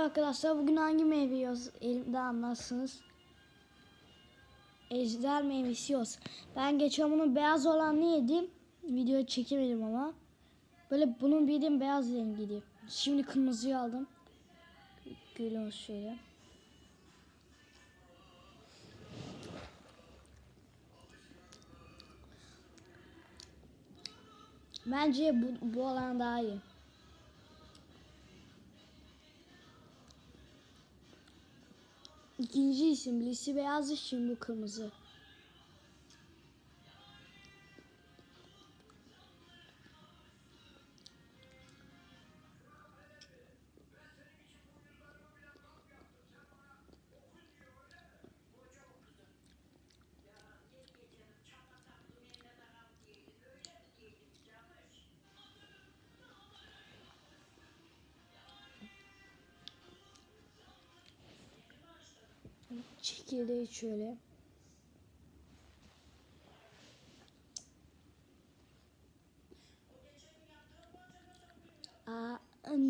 Merhaba arkadaşlar bugün hangi meyve yiyoruz elimde anlarsınız. Ejder meyvesi yiyoruz. Ben geçen bunun beyaz olanını yedim. Video çekemedim ama. Böyle bunun bildiğim beyaz rengiydi. Şimdi kırmızıyı aldım. Görüyorsunuz şöyle. Bence bu, bu olan daha iyi. İkinci isim birisi beyaz şimdi bu kırmızı. Çekirdeği şöyle. Aa,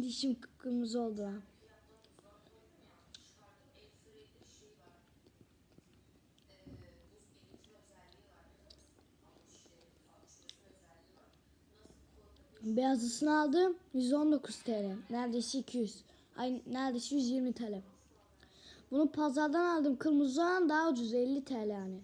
dişim kıpkırmızı oldu lan. Beyazısını aldım 119 TL. Neredeyse 200. Ay neredeyse 120 TL. Bunu pazardan aldım. Kırmızı olan daha ucuz 50 TL yani.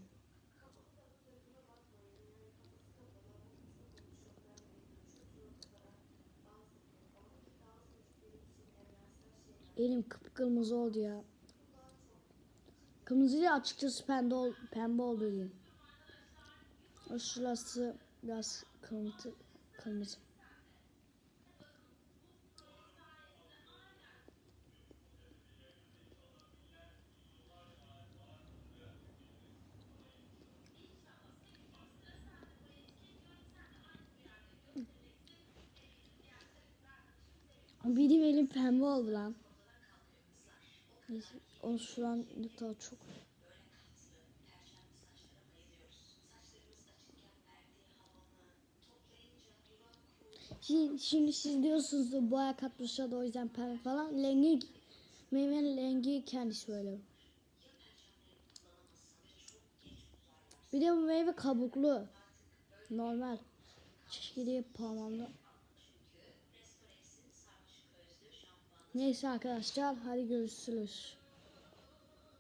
Elim kıpkırmızı oldu ya. Kırmızı değil açıkçası pembe, ol, pembe oldu diyeyim. Şurası biraz kırmızı. kırmızı. Benim elim pembe oldu lan. Neyse, onu şu an çok. Şimdi, şimdi siz diyorsunuz da boya katmışlar da o yüzden pembe falan. Rengi, meyvenin rengi kendisi böyle. Bir de bu meyve kabuklu. Normal. Çeşitli parmağımda. Neyse arkadaşlar hadi görüşürüz.